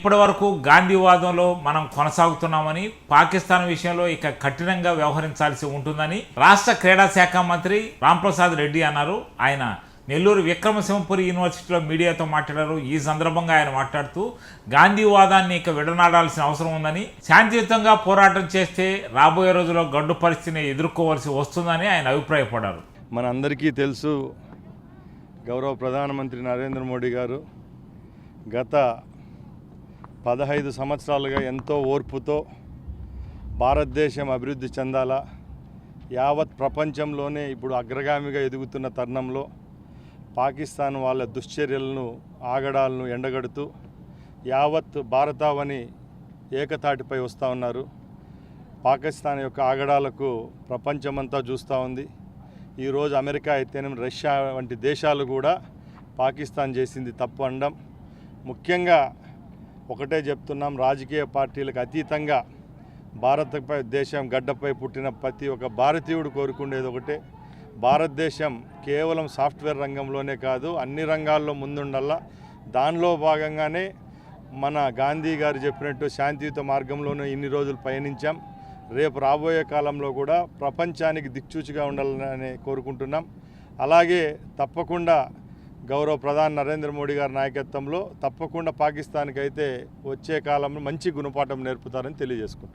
ఇప్పటి వరకు గాంధీవాదంలో మనం కొనసాగుతున్నామని పాకిస్తాన్ విషయంలో ఇక కఠినంగా వ్యవహరించాల్సి ఉంటుందని రాష్ట్ర క్రీడా శాఖ మంత్రి రాంప్రసాద్ రెడ్డి అన్నారు. ఆయన నెల్లూరు విక్రమసింహపురి యూనివర్సిటీలో మీడియాతో మాట్లాడారు. ఈ సందర్భంగా ఆయన మాట్లాడుతూ గాంధీవాదాన్ని ఇక విడనాడాల్సిన అవసరం ఉందని శాంతియుతంగా పోరాటం చేస్తే రాబోయే రోజుల్లో గడ్డు పరిస్థితిని ఎదుర్కోవాల్సి వస్తుందని ఆయన అభిప్రాయపడ్డారు. మనందరికీ తెలుసు గౌరవ ప్రధానమంత్రి నరేంద్ర మోడీ గారు గత పదహైదు సంవత్సరాలుగా ఎంతో ఓర్పుతో భారతదేశం అభివృద్ధి చెందాలా? యావత్ ప్రపంచంలోనే ఇప్పుడు అగ్రగామిగా ఎదుగుతున్న తరుణంలో పాకిస్తాన్ వాళ్ళ దుశ్చర్యలను ఆగడాలను ఎండగడుతూ యావత్ భారతావని ఏకతాటిపై వస్తూ ఉన్నారు. పాకిస్తాన్ యొక్క ఆగడాలకు ప్రపంచమంతా చూస్తూ ఉంది. ఈరోజు అమెరికా అయితేనే రష్యా వంటి దేశాలు కూడా పాకిస్తాన్ చేసింది తప్పు అనడం. ముఖ్యంగా ఒకటే చెప్తున్నాం రాజకీయ పార్టీలకు అతీతంగా భారతపై దేశం గడ్డపై పుట్టిన ప్రతి ఒక్క భారతీయుడు కోరుకునేది ఒకటే. భారతదేశం కేవలం సాఫ్ట్వేర్ రంగంలోనే కాదు అన్ని రంగాల్లో ముందుండల్లా దానిలో భాగంగానే మన గాంధీ గారు చెప్పినట్టు శాంతియుత మార్గంలోనే ఇన్ని రోజులు పయనించాం. రేపు రాబోయే కాలంలో కూడా ప్రపంచానికి దిక్చూచిగా ఉండాలని కోరుకుంటున్నాం. అలాగే తప్పకుండా గౌరవ ప్రధాని నరేంద్ర మోడీ గారి నాయకత్వంలో తప్పకుండా పాకిస్తాన్కి అయితే వచ్చే కాలంలో మంచి గుణపాఠం నేర్పుతారని తెలియజేసుకుంటాం